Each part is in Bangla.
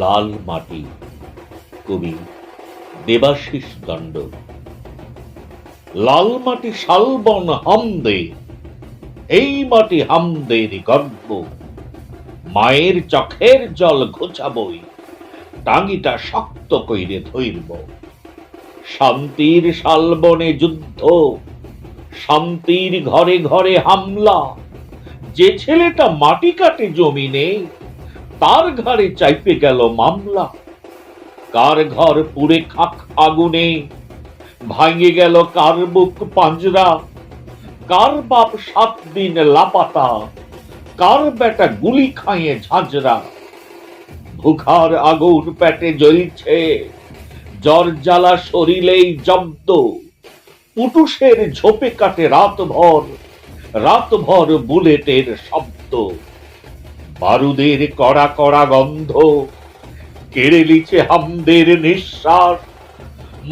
লাল মাটি, কবি দেবাশিস দণ্ড। লাল মাটি শালবন হামদে, এই মাটি হামদের গর্ব মায়ের চোখের জল ঘোচাবই টাঙ্গিটা শক্ত কইরে ধইরব শান্তির শালবনে যুদ্ধ, শান্তির ঘরে ঘরে হামলা। যে ছেলেটা মাটি কাটে জমিনে তার ঘরে চাইপে গেল মামলা। কার ঘর পুড়ে খাক আগুনে, ভাঙে গেল কার বুক পাঞ্জরা, কার বাপ সাত দিন লাপাতা, কার বেটা গুলি খাইয়ে ঝাঁঝরা। ভুখার আগুন পেটে জ্বলছে, জ্বর জ্বালা শরীরেই জব্দ। পুটুষের ঝোপে কাটে রাত ভর রাত ভর বুলেটের শব্দ। বারুদের কড়া কড়া গন্ধ কেড়ে লিছে হামদের নিঃশ্বাস,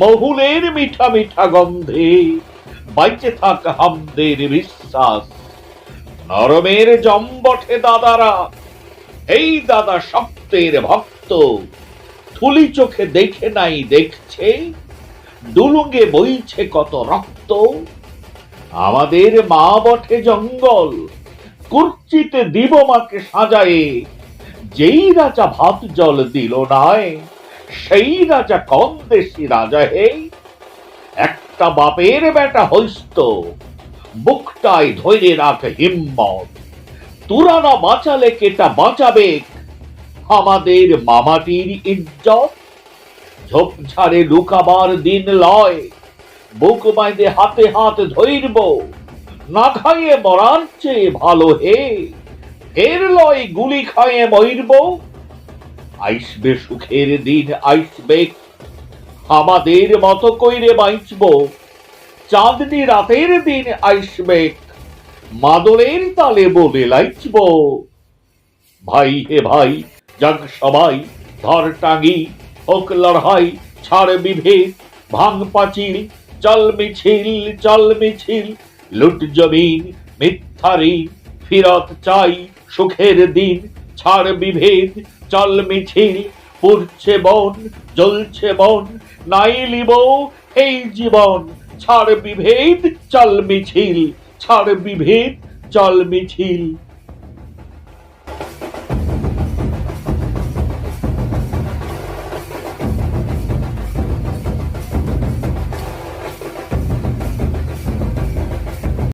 মহুলের মিঠা মিঠা গন্ধে বাইচে থাক হামদের বিশ্বাস। নরমের জম্বঠে দাদারা, এই দাদা শক্তের ভক্ত থুলি চোখে দেখে নাই দেখছে ডুলুঙ্গে বইছে কত রক্ত। আমাদের মা বটে জঙ্গল কুর্চিতে দিব মাকে সাজায়ে। যেই রাজা ভাত জল দিল নাই, সেই রাজা কম দেশি রাজা হে একটা বাপের বেটা হইস্ত বুকটাই ধরে রাখ হিম্মত। তুরা না বাঁচালে কেটা বাঁচাবে? আমাদের মামাটির ইজ্জত? ঝোপঝাড়ে লুকাবার দিন লয়, বুক বাইদে হাতে হাত ধইরব না খাইয়ে মরার চেয়ে ভালো হে। ফের লয় গুলি খাইয়ে মইরব আইসবে সুখের দিন আইসবে। আমাদের মতো কইরে বাইচব চাঁদনি রাতের দিন আইসবে। মাদলের তালে বলে লাইচব। ভাই হে ভাই যাক সবাই, ধর টাঙ্গি হোক লড়াই, ছাড় বিভেদ, ভাঙ পাঁচিল, চল মিছিল চল মিছিল লুট জমিন, মিথ্যারি, ফিরত চাই সুখের দিন, ছাড় বিভেদ, চল মিছিল, পুড়ছে বন, জ্বলছে বন, নাই লিব এই জীবন, ছাড় বিভেদ, চল মিছিল, ছাড় বিভেদ, চল মিছিল।